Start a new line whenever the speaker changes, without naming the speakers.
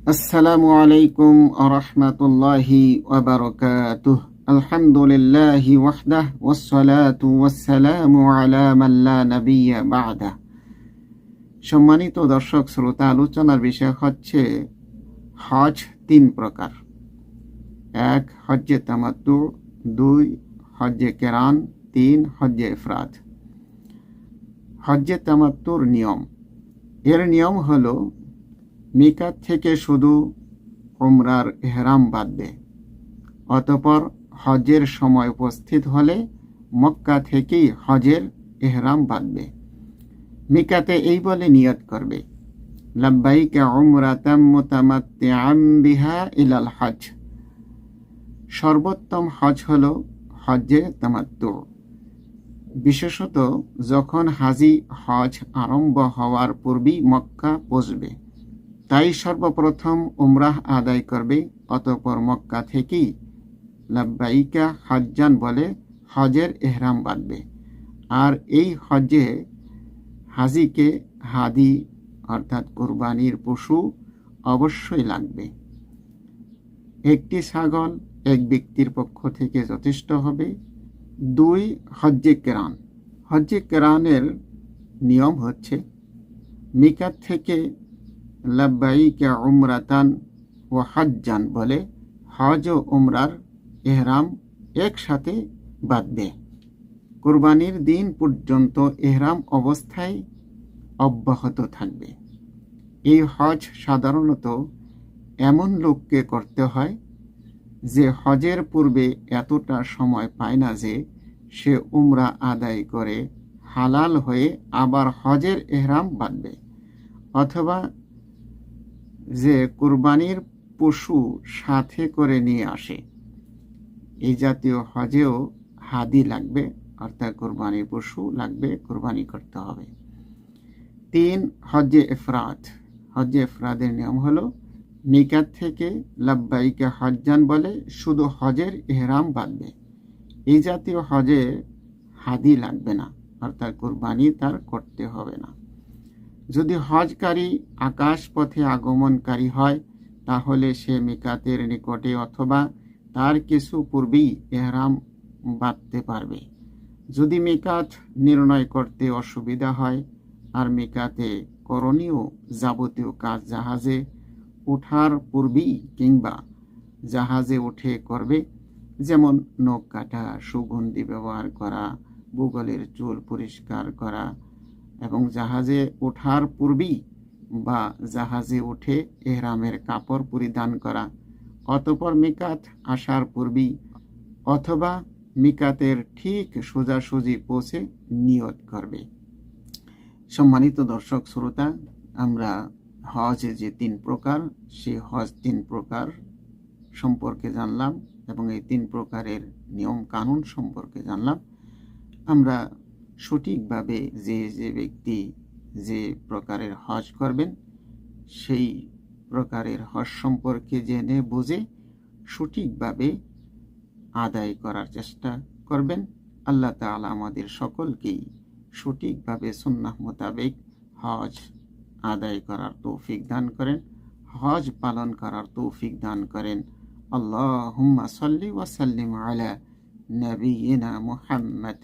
আসসালামু আলাইকুম আরহামাতুল্লাহি ওবরকাতুহ আলহামদুলিল্লাহি ওয়াহদাহ ওয়াসসালাতু ওয়াসসালামু আলা মান লা নাবিয়্যা বা'দা। সম্মানিত দর্শক, শ্রোতা, আলোচনার বিষয় হচ্ছে হজ তিন প্রকার। এক, হজ্জে তামাত্তু, দুই, হজ্জে কেরান, তিন, হজ্জে ফ্রাদ হজ্জে তামাত্তুর নিয়ম। এর নিয়ম হলো মিকাত থেকে শুধু উমরার এহরাম বাঁধবে অতপর হজের সময় উপস্থিত হলে মক্কা থেকেই হজের এহরাম বাঁধবে মিকাতে এই বলে নিয়ত করবে, লাব্বাইকা উমরাতাম মুতামাত্তিআম বিহা ইলাল হজ। সর্বোত্তম হজ হল হজ্জে তামাত্তু বিশেষত যখন হাজি হজ আরম্ভ হওয়ার পূর্বেই মক্কা পৌঁছবে। তাই সর্বপ্রথম উমরাহ আদায় করবে, অতপর মক্কা থেকেই লাব্বাইকা হজ্জান বলে হজের এহরাম বাঁধবে। আর এই হজ্জে হাজিকে হাদি অর্থাৎ কোরবানির পশু অবশ্যই লাগবে। একটি ছাগল এক ব্যক্তির পক্ষ থেকে যথেষ্ট হবে। দুই, হজ্জে কেরান। হজ্জে কেরানের নিয়ম হচ্ছে, মিকাত থেকে লাব্বাইকা উমরাতান ও হজ্জান বলে হজ ও উমরার এহরাম একসাথে বাঁধবে। কোরবানির দিন পর্যন্ত এহরাম অবস্থায় অব্যাহত থাকবে। এই হজ সাধারণত এমন লোককে করতে হয় যে হজের পূর্বে এতটা সময় পায় না যে সে উমরা আদায় করে হালাল হয়ে আবার হজের এহরাম বাঁধবে, অথবা যে কোরবানির পশু সাথে করে নিয়ে আসে। এই জাতীয় হজেও হাদি লাগবে, অর্থাৎ কোরবানির পশু লাগবে, কোরবানি করতে হবে। তিন, হজ্জে এফরাদ হজ্জে এফরাদের নিয়ম হলো, মিকাত থেকে লাব্বাইকে হজ্জান বলে শুধু হজের এহরাম বাঁধবে এই জাতীয় হজে হাদি লাগবে না, অর্থাৎ কোরবানি তার করতে হবে না। যদি হজকারী আকাশ পথে আগমনকারী হয়, তাহলে সে মিকাতের নিকটে অথবা তার কিছু পূর্বেই এহরাম বাঁধতে পারবে। যদি মিকাত নির্ণয় করতে অসুবিধা হয়, আর মিকাতে করণীয় যাবতীয় কাজ জাহাজে ওঠার পূর্বেই কিংবা জাহাজে উঠে করবে, যেমন নখ কাটা, সুগন্ধি ব্যবহার করা, ভূগোলের চুল পরিষ্কার করা এবং জাহাজে ওঠার পূর্বেই বা জাহাজে উঠে এহরামের কাপড় পরিধান করা। অতপর মিকাত আসার পূর্বেই অথবা মিকাতের ঠিক সোজাসুজি পৌঁছে নিয়ত করবে। সম্মানিত দর্শক, শ্রোতা, আমরা হজ যে তিন প্রকার সেই হজ তিন প্রকার সম্পর্কে জানলাম এবং এই তিন প্রকারের নিয়ম কানুন সম্পর্কে জানলাম। আমরা সঠিকভাবে যে যে ব্যক্তি যে প্রকারের হজ করবেন, সেই প্রকারের হজ সম্পর্কে জেনে বুঝে সঠিকভাবে আদায় করার চেষ্টা করবেন। আল্লাহ তালা আমাদের সকলকেই সঠিকভাবে সুন্নাহ মোতাবেক হজ আদায় করার তৌফিক দান করেন, হজ পালন করার তৌফিক দান করেন। আল্লাহ সাল্লি ওয়াসাল্লিম আলা নবীনা মুহাম্মদ।